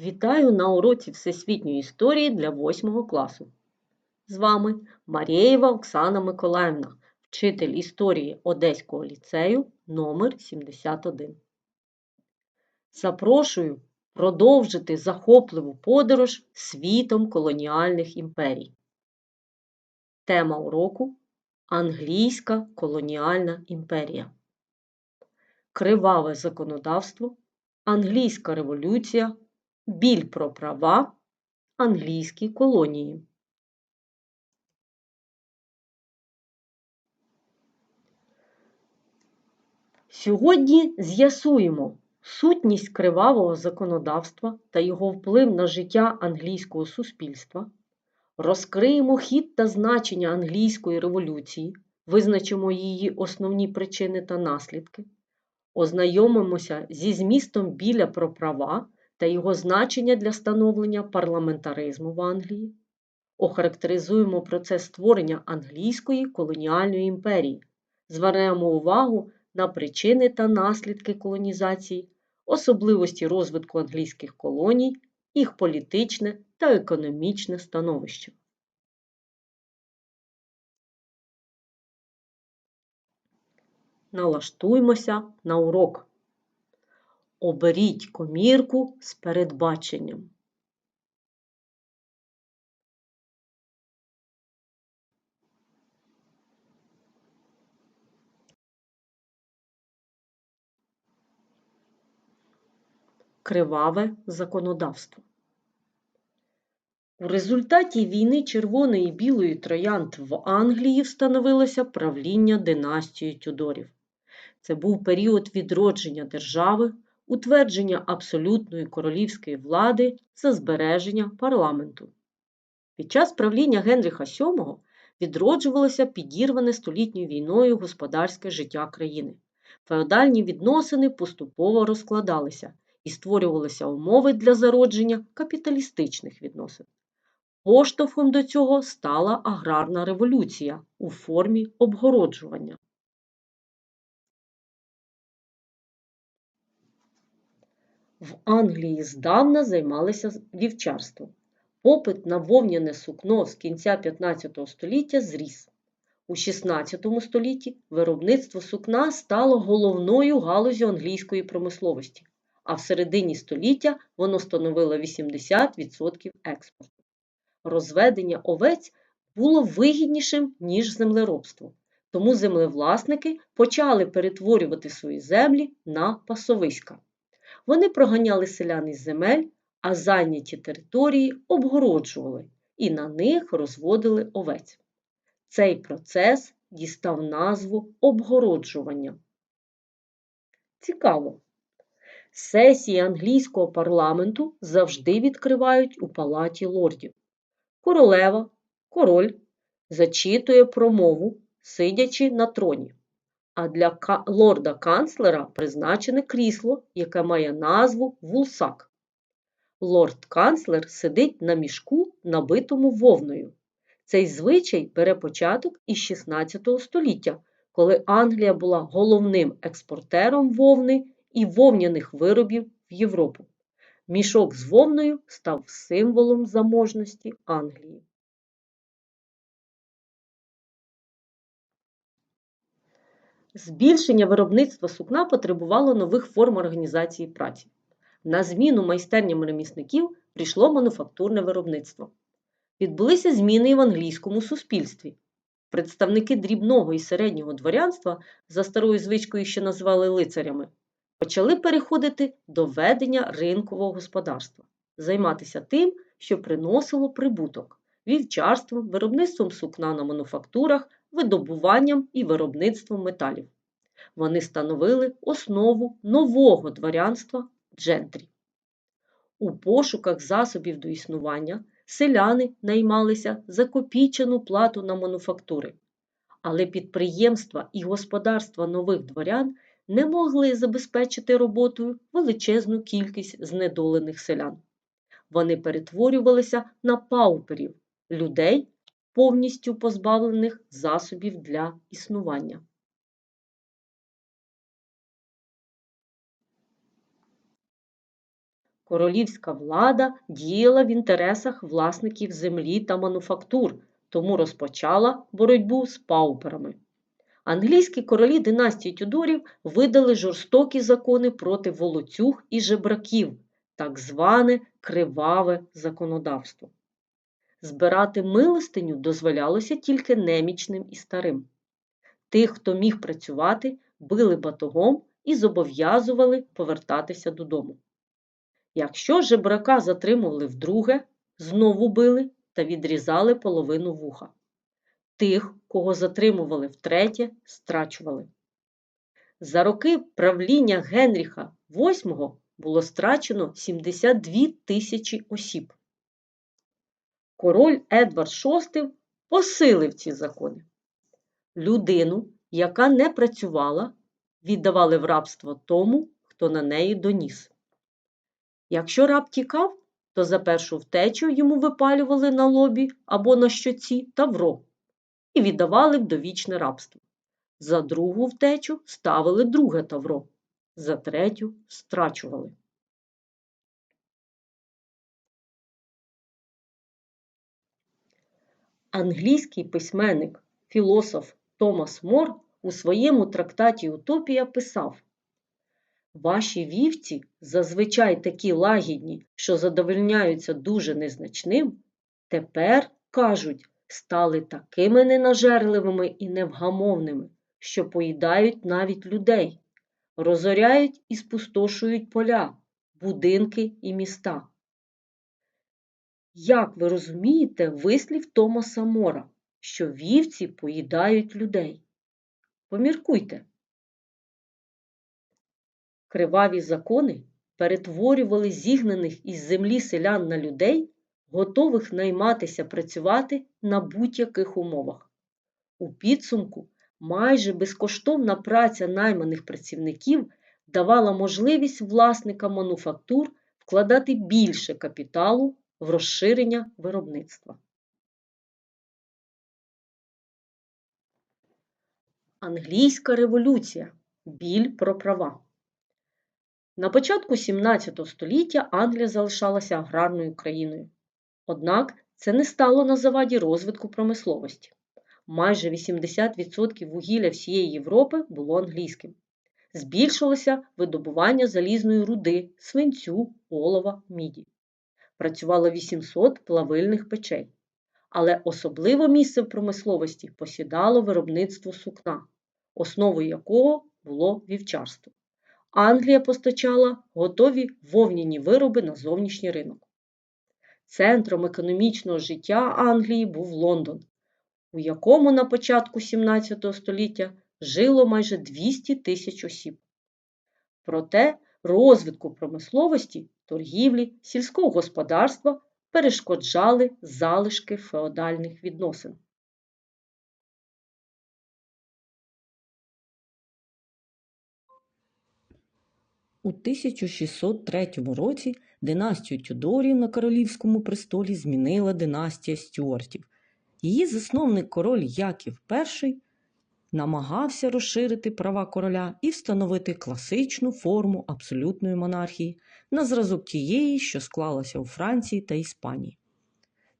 Вітаю на уроці Всесвітньої історії для 8 класу. З вами Марєєва Оксана Миколаївна, вчитель історії Одеського ліцею номер 71 Запрошую продовжити захопливу подорож світом колоніальних імперій. Тема уроку Англійська колоніальна імперія. Криваве законодавство, Англійська революція, біль про права, англійські колонії. Сьогодні з'ясуємо сутність кривавого законодавства та його вплив на життя англійського суспільства, розкриємо хід та значення англійської революції, визначимо її основні причини та наслідки, ознайомимося зі змістом біля про права та його значення для становлення парламентаризму в Англії, охарактеризуємо процес створення англійської колоніальної імперії, звернемо увагу на причини та наслідки колонізації, особливості розвитку англійських колоній, їх політичне та економічне становище. Налаштуймося на урок. Оберіть комірку з передбаченням. Криваве законодавство. У результаті війни Червоної і Білої троянд в Англії встановилося правління династії Тюдорів. Це був період відродження держави, утвердження абсолютної королівської влади за збереження парламенту. Під час правління Генріха VII відроджувалося підірване столітньою війною господарське життя країни. Феодальні відносини поступово розкладалися і створювалися умови для зародження капіталістичних відносин. Поштовхом до цього стала аграрна революція у формі обгороджування. В Англії здавна займалися вівчарством. Попит на вовняне сукно з кінця 15 століття зріс. У 16 столітті виробництво сукна стало головною галузю англійської промисловості, а в середині століття воно становило 80% експорту. Розведення овець було вигіднішим, ніж землеробство, тому землевласники почали перетворювати свої землі на пасовиська. Вони проганяли селян із земель, а зайняті території обгороджували і на них розводили овець. Цей процес дістав назву обгороджування. Цікаво. Сесії англійського парламенту завжди відкривають у палаті лордів. Королева, король зачитує промову, сидячи на троні а для лорда-канцлера призначене крісло, яке має назву вулсак. Лорд-канцлер сидить на мішку, набитому вовною. Цей звичай бере початок із 16 століття, коли Англія була головним експортером вовни і вовняних виробів в Європу. Мішок з вовною став символом заможності Англії. Збільшення виробництва сукна потребувало нових форм організації праці. На зміну майстерням ремісників прийшло мануфактурне виробництво. Відбулися зміни і в англійському суспільстві. Представники дрібного і середнього дворянства, за старою звичкою ще називали лицарями, почали переходити до ведення ринкового господарства, займатися тим, що приносило прибуток, вівчарством, виробництвом сукна на мануфактурах, видобуванням і виробництвом металів. Вони становили основу нового дворянства джентрі. У пошуках засобів до існування селяни наймалися за копійчану плату на мануфактури, але підприємства і господарства нових дворян не могли забезпечити роботою величезну кількість знедолених селян. Вони перетворювалися на пауперів людей, повністю позбавлених засобів для існування. Королівська влада діяла в інтересах власників землі та мануфактур, тому розпочала боротьбу з пауперами. Англійські королі династії Тюдорів видали жорстокі закони проти волоцюг і жебраків, так зване криваве законодавство. Збирати милостиню дозволялося тільки немічним і старим. Тих, хто міг працювати, били батогом і зобов'язували повертатися додому. Якщо жебрака затримували вдруге, знову били та відрізали половину вуха. Тих, кого затримували втретє, страчували. За роки правління Генріха VIII було страчено 72 тисячі осіб. Король Едвард VI посилив ці закони. Людину, яка не працювала, віддавали в рабство тому, хто на неї доніс. Якщо раб тікав, то за першу втечу йому випалювали на лобі або на щоці тавро і віддавали в довічне рабство. За другу втечу ставили друге тавро, за третю страчували. Англійський письменник, філософ Томас Мор у своєму трактаті Утопія писав Ваші вівці зазвичай такі лагідні, що задовольняються дуже незначним, тепер, кажуть, стали такими ненажерливими і невгамовними, що поїдають навіть людей, розоряють і спустошують поля, будинки і міста. Як ви розумієте вислів Томаса Мора, що вівці поїдають людей? Поміркуйте. Криваві закони перетворювали зігнаних із землі селян на людей, готових найматися працювати на будь-яких умовах. У підсумку майже безкоштовна праця найманих працівників давала можливість власникам мануфактур вкладати більше капіталу в розширення виробництва. Англійська революція. Біль про права. На початку 17 століття Англія залишалася аграрною країною. Однак це не стало на заваді розвитку промисловості. Майже 80% вугілля всієї Європи було англійським. Збільшилося видобування залізної руди, свинцю, олова, міді. Працювало 800 плавильних печей. Але особливе місце в промисловості посідало виробництво сукна, основою якого було вівчарство. Англія постачала готові вовняні вироби на зовнішній ринок. Центром економічного життя Англії був Лондон, у якому на початку 17 століття жило майже 200 тисяч осіб. Проте розвитку промисловості, торгівлі, сільського господарства перешкоджали залишки феодальних відносин. У 1603 році династію Тюдорів на королівському престолі змінила династія Стюартів. Її засновник король Яків І намагався розширити права короля і встановити класичну форму абсолютної монархії на зразок тієї, що склалася у Франції та Іспанії.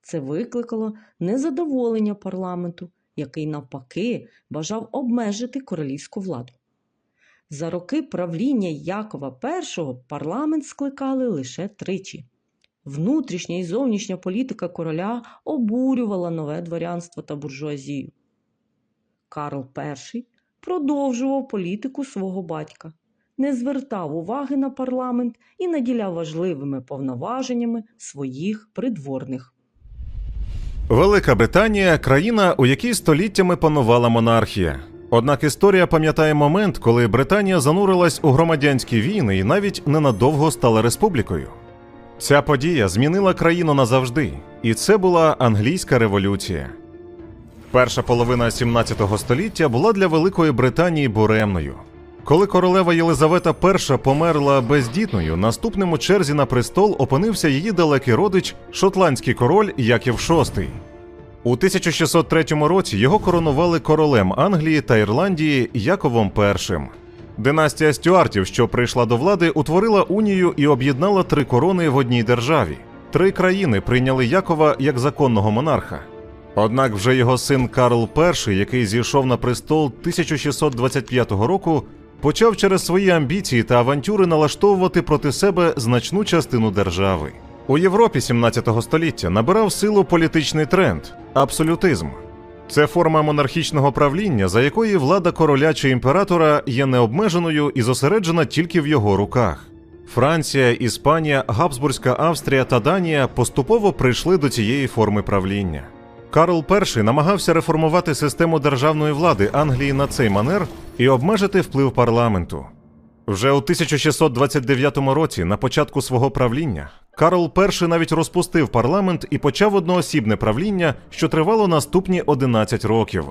Це викликало незадоволення парламенту, який навпаки бажав обмежити королівську владу. За роки правління Якова І парламент скликали лише тричі. Внутрішня і зовнішня політика короля обурювала нове дворянство та буржуазію. Карл І продовжував політику свого батька, не звертав уваги на парламент і наділяв важливими повноваженнями своїх придворних. Велика Британія країна, у якій століттями панувала монархія. Однак історія пам'ятає момент, коли Британія занурилась у громадянські війни і навіть ненадовго стала республікою. Ця подія змінила країну назавжди, і це була англійська революція. Перша половина 17 століття була для Великої Британії буремною. Коли королева Єлизавета І померла бездітною, наступним у черзі на престол опинився її далекий родич, шотландський король Яків VI. У 1603 році його коронували королем Англії та Ірландії Яковом І. Династія Стюартів, що прийшла до влади, утворила унію і об'єднала три корони в одній державі. Три країни прийняли Якова як законного монарха. Однак вже його син Карл І, який зійшов на престол 1625 року, почав через свої амбіції та авантюри налаштовувати проти себе значну частину держави. У Європі 17 століття набирав силу політичний тренд абсолютизм. Це форма монархічного правління, за якої влада короля чи імператора є необмеженою і зосереджена тільки в його руках. Франція, Іспанія, Габсбурзька Австрія та Данія поступово прийшли до цієї форми правління. Карл І намагався реформувати систему державної влади Англії на цей манер і обмежити вплив парламенту. Вже у 1629 році, на початку свого правління, Карл І навіть розпустив парламент і почав одноосібне правління, що тривало наступні 11 років.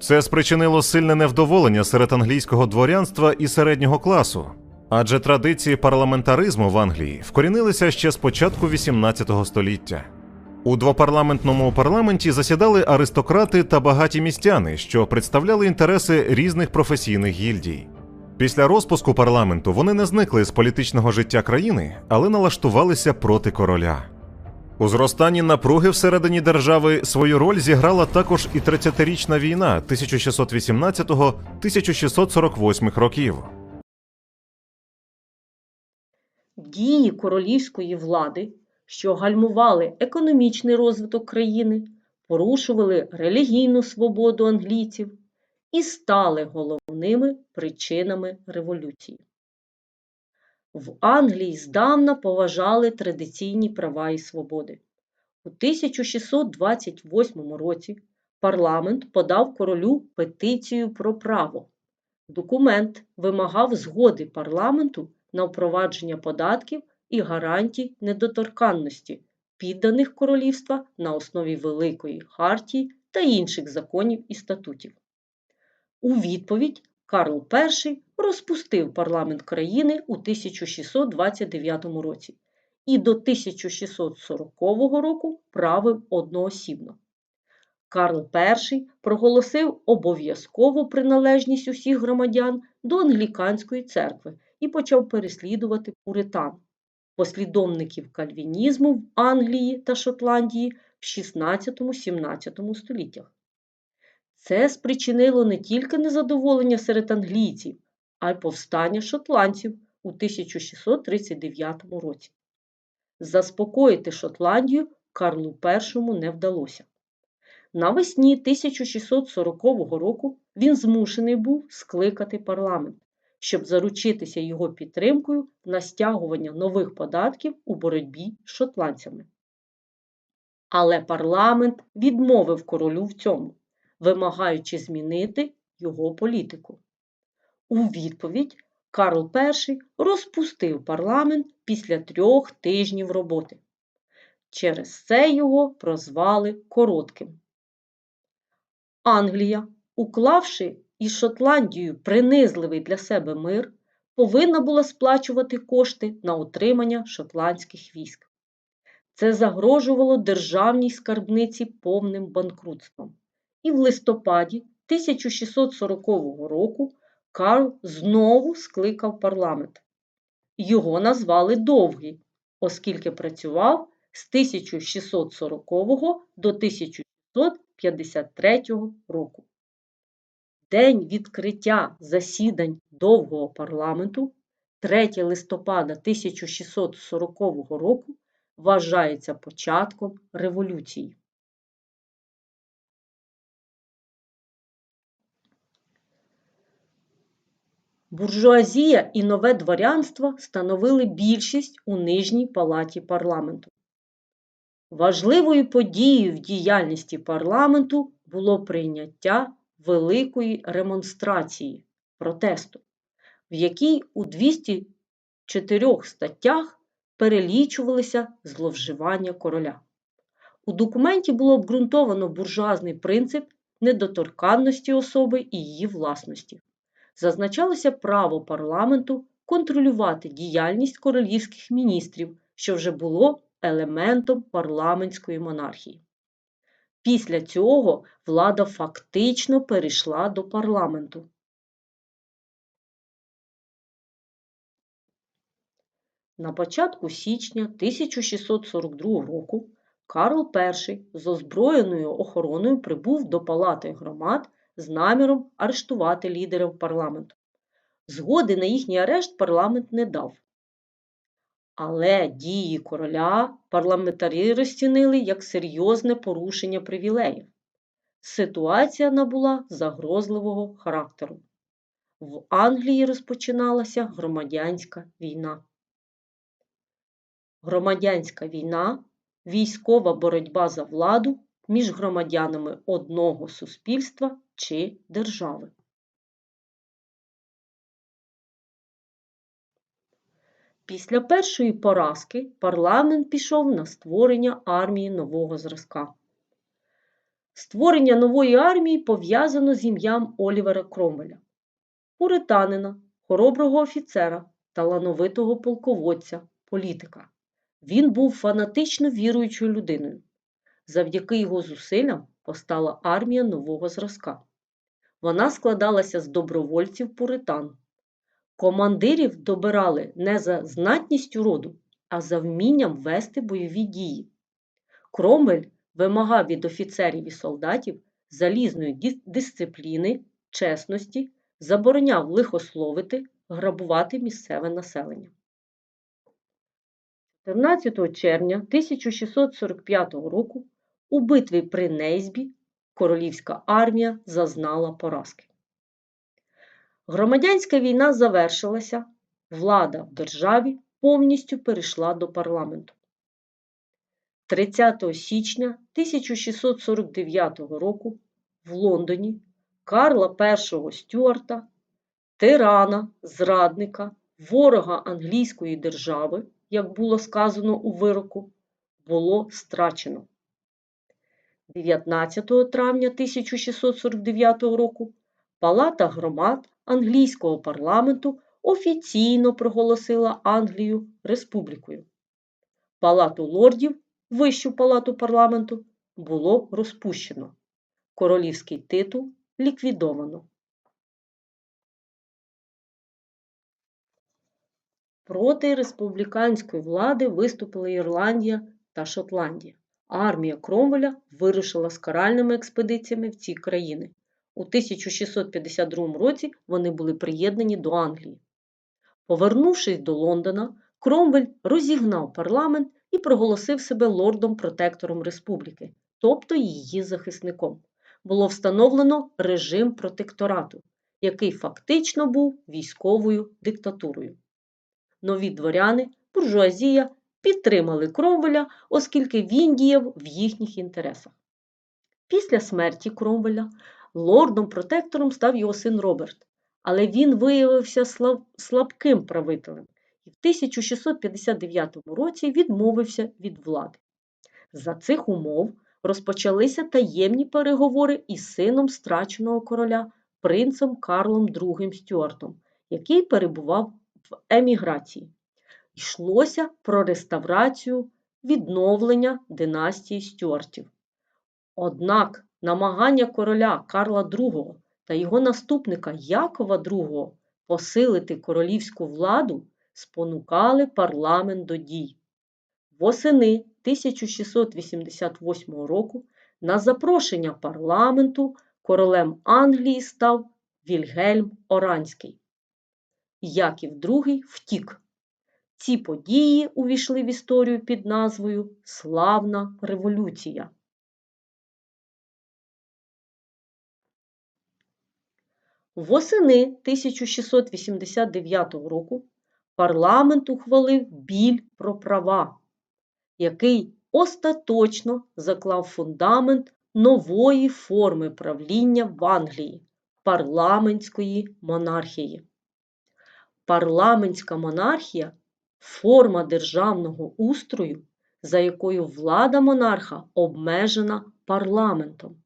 Це спричинило сильне невдоволення серед англійського дворянства і середнього класу, адже традиції парламентаризму в Англії вкорінилися ще з початку 18 століття. У двопарламентному парламенті засідали аристократи та багаті містяни, що представляли інтереси різних професійних гільдій. Після розпуску парламенту вони не зникли з політичного життя країни, але налаштувалися проти короля. У зростанні напруги всередині держави свою роль зіграла також і 30-річна війна 1618-1648 років. Дії королівської влади, що гальмували економічний розвиток країни, порушували релігійну свободу англійців і стали головними причинами революції. В Англії здавна поважали традиційні права і свободи. У 1628 році парламент подав королю петицію про право. Документ вимагав згоди парламенту на впровадження податків і гарантій недоторканності, підданих королівства на основі Великої хартії та інших законів і статутів. У відповідь Карл І розпустив парламент країни у 1629 році і до 1640 року правив одноосібно. Карл І проголосив обов'язкову приналежність усіх громадян до англіканської церкви і почав переслідувати пуритан, послідовників кальвінізму в Англії та Шотландії в 16-17 століттях. Це спричинило не тільки незадоволення серед англійців, а й повстання шотландців у 1639 році. Заспокоїти Шотландію Карлу І не вдалося. Навесні 1640 року він змушений був скликати парламент, щоб заручитися його підтримкою на стягування нових податків у боротьбі з шотландцями. Але парламент відмовив королю в цьому вимагаючи змінити його політику. У відповідь Карл І розпустив парламент після трьох тижнів роботи. Через це його прозвали коротким. Англія, уклавши із Шотландією принизливий для себе мир, повинна була сплачувати кошти на утримання шотландських військ. Це загрожувало державній скарбниці повним банкрутством і в листопаді 1640 року Карл знову скликав парламент. Його назвали Довгий, оскільки працював з 1640 до 1653 року. День відкриття засідань довгого парламенту 3 листопада 1640 року вважається початком революції. Буржуазія і нове дворянство становили більшість у нижній палаті парламенту. Важливою подією в діяльності парламенту було прийняття Великої ремонстрації протесту, в якій у 204 статтях перелічувалися зловживання короля. У документі було обґрунтовано буржуазний принцип недоторканності особи і її власності зазначалося право парламенту контролювати діяльність королівських міністрів, що вже було елементом парламентської монархії. Після цього влада фактично перейшла до парламенту. На початку січня 1642 року Карл І з озброєною охороною прибув до палати громад з наміром арештувати лідерів парламенту. Згоди на їхній арешт парламент не дав. Але дії короля парламентарі розцінили як серйозне порушення привілеїв. Ситуація набула загрозливого характеру. В Англії розпочиналася громадянська війна. Громадянська війна військова боротьба за владу між громадянами одного суспільства чи держави. Після першої поразки парламент пішов на створення армії нового зразка. Створення нової армії пов'язано з ім'ям Олівера Кромвеля, пуританина, хороброго офіцера, талановитого полководця, політика. Він був фанатично віруючою людиною. Завдяки його зусиллям постала армія нового зразка. Вона складалася з добровольців пуритан. Командирів добирали не за знатністю роду, а за вмінням вести бойові дії. Кромвель вимагав від офіцерів і солдатів залізної дис- дисципліни, чесності, забороняв лихословити, грабувати місцеве населення. 14 червня 1645 року у битві при Нейсбі королівська армія зазнала поразки. Громадянська війна завершилася, влада в державі повністю перейшла до парламенту. 30 січня 1649 року в Лондоні Карла І Стюарта, тирана, зрадника, ворога англійської держави, як було сказано у вироку, було страчено. 19 травня 1649 року Палата громад англійського парламенту офіційно проголосила Англію республікою. Палату лордів, вищу палату парламенту, було розпущено. Королівський титул ліквідовано. Проти республіканської влади виступили Ірландія та Шотландія. Армія Кромвеля вирушила з каральними експедиціями в ці країни. У 1652 році вони були приєднані до Англії. Повернувшись до Лондона, Кромвель розігнав парламент і проголосив себе лордом-протектором республіки, тобто її захисником. Було встановлено режим протекторату, який фактично був військовою диктатурою. Нові дворяни, буржуазія підтримали Кромвеля, оскільки він діяв в їхніх інтересах. Після смерті Кромвеля лордом-протектором став його син Роберт, але він виявився слаб- слабким правителем і в 1659 році відмовився від влади. За цих умов розпочалися таємні переговори із сином страченого короля принцем Карлом II Стюартом, який перебував в еміграції. Йшлося про реставрацію відновлення династії Стюартів. Однак намагання короля Карла II та його наступника Якова II посилити королівську владу спонукали парламент до дій. Восени 1688 року на запрошення парламенту королем Англії став Вільгельм Оранський. Яків II втік. Ці події увійшли в історію під назвою Славна революція. Восени 1689 року парламент ухвалив біль про права, який остаточно заклав фундамент нової форми правління в Англії парламентської монархії. Парламентська монархія форма державного устрою, за якою влада монарха обмежена парламентом.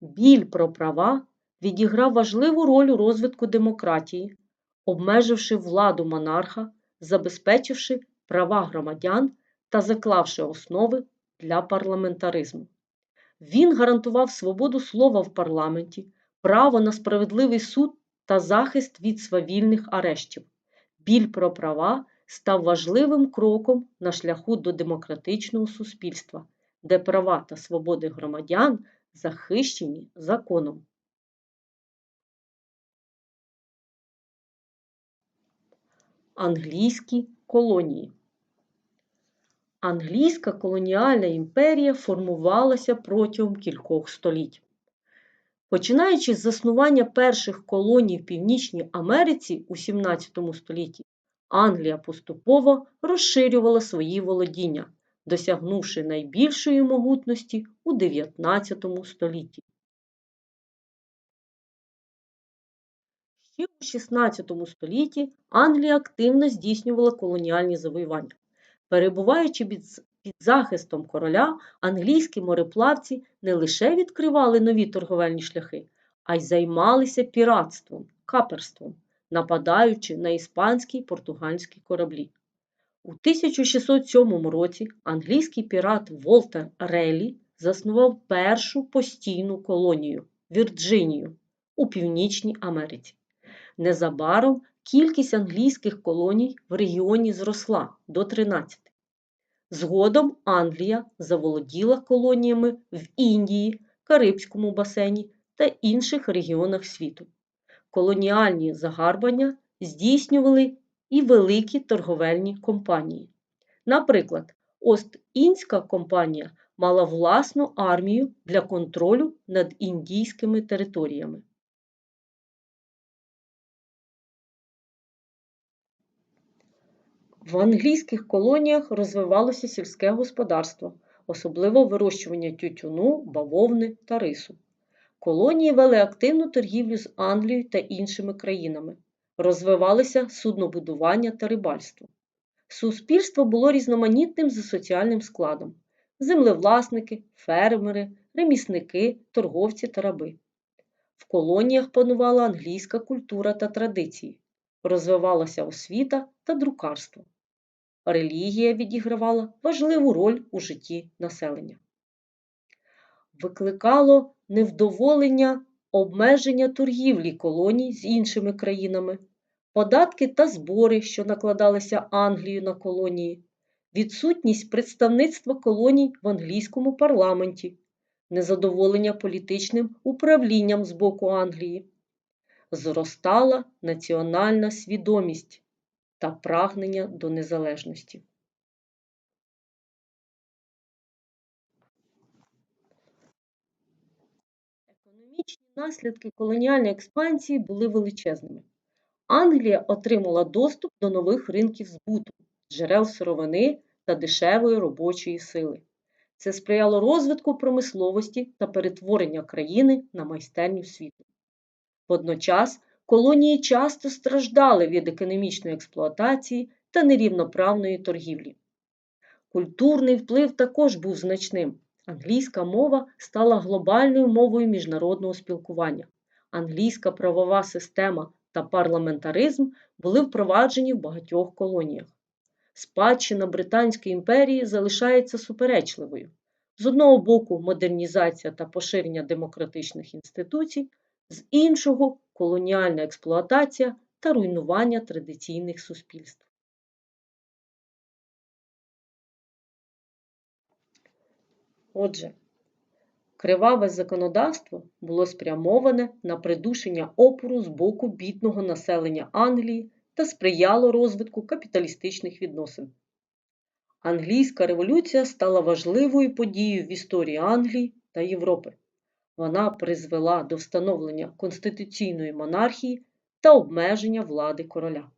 Біль про права відіграв важливу роль у розвитку демократії, обмеживши владу монарха, забезпечивши права громадян та заклавши основи для парламентаризму. Він гарантував свободу слова в парламенті, право на справедливий суд та захист від свавільних арештів. Біль про права став важливим кроком на шляху до демократичного суспільства, де права та свободи громадян захищені законом. Англійські колонії Англійська колоніальна імперія формувалася протягом кількох століть. Починаючи з заснування перших колоній в Північній Америці у 17 столітті, Англія поступово розширювала свої володіння, досягнувши найбільшої могутності у 19 столітті. Ще у 16 столітті Англія активно здійснювала колоніальні завоювання. Перебуваючи під, захистом короля, англійські мореплавці не лише відкривали нові торговельні шляхи, а й займалися піратством, каперством, нападаючи на іспанські й португальські кораблі. У 1607 році англійський пірат Волтер Релі заснував першу постійну колонію Вірджинію у Північній Америці. Незабаром кількість англійських колоній в регіоні зросла до 13. Згодом Англія заволоділа колоніями в Індії, Карибському басейні та інших регіонах світу. Колоніальні загарбання здійснювали і великі торговельні компанії. Наприклад, Ост-Індська компанія мала власну армію для контролю над індійськими територіями. В англійських колоніях розвивалося сільське господарство, особливо вирощування тютюну, бавовни та рису. Колонії вели активну торгівлю з Англією та іншими країнами, розвивалися суднобудування та рибальство. Суспільство було різноманітним за соціальним складом: землевласники, фермери, ремісники, торговці та раби. В колоніях панувала англійська культура та традиції, розвивалася освіта та друкарство. Релігія відігравала важливу роль у житті населення. Викликало невдоволення обмеження торгівлі колоній з іншими країнами, податки та збори, що накладалися Англією на колонії, відсутність представництва колоній в англійському парламенті, незадоволення політичним управлінням з боку Англії, зростала національна свідомість та прагнення до незалежності. Економічні наслідки колоніальної експансії були величезними. Англія отримала доступ до нових ринків збуту, джерел сировини та дешевої робочої сили. Це сприяло розвитку промисловості та перетворення країни на майстерню світу. Водночас колонії часто страждали від економічної експлуатації та нерівноправної торгівлі. Культурний вплив також був значним. Англійська мова стала глобальною мовою міжнародного спілкування. Англійська правова система та парламентаризм були впроваджені в багатьох колоніях. Спадщина Британської імперії залишається суперечливою. З одного боку, модернізація та поширення демократичних інституцій, з іншого колоніальна експлуатація та руйнування традиційних суспільств. Отже, криваве законодавство було спрямоване на придушення опору з боку бідного населення Англії та сприяло розвитку капіталістичних відносин. Англійська революція стала важливою подією в історії Англії та Європи. Вона призвела до встановлення конституційної монархії та обмеження влади короля.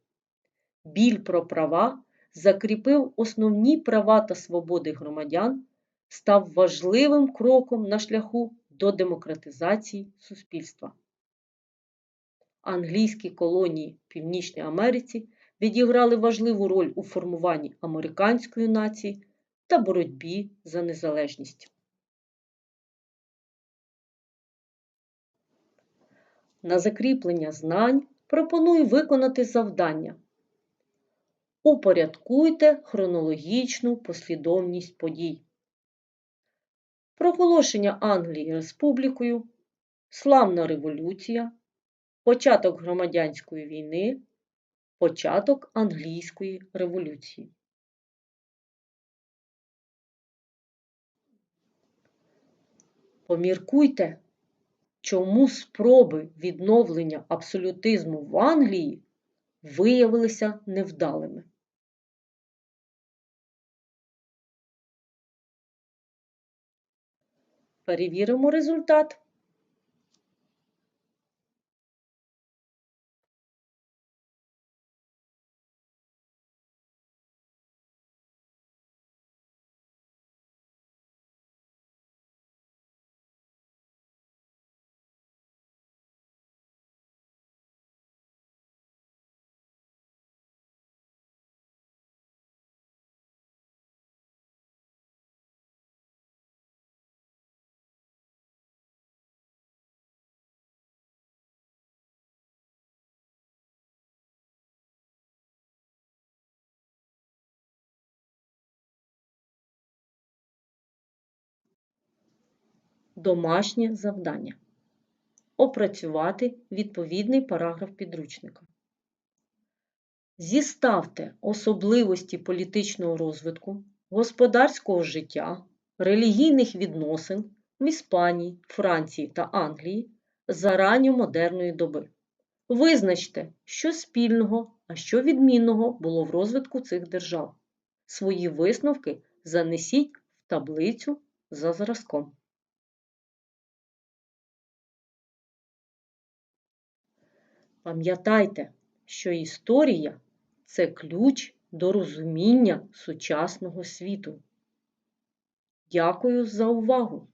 Біль про права закріпив основні права та свободи громадян, став важливим кроком на шляху до демократизації суспільства. Англійські колонії в Північній Америці відіграли важливу роль у формуванні американської нації та боротьбі за незалежність. На закріплення знань пропоную виконати завдання. Упорядкуйте хронологічну послідовність подій. Проголошення Англії Республікою, Славна революція, початок громадянської війни, Початок англійської революції. Поміркуйте, чому спроби відновлення абсолютизму в Англії виявилися невдалими. Перевіримо результат. Домашнє завдання. Опрацювати відповідний параграф підручника. Зіставте особливості політичного розвитку, господарського життя, релігійних відносин в Іспанії, Франції та Англії за ранньомодерної доби. Визначте, що спільного, а що відмінного було в розвитку цих держав. Свої висновки занесіть в таблицю за зразком. Пам'ятайте, що історія це ключ до розуміння сучасного світу. Дякую за увагу!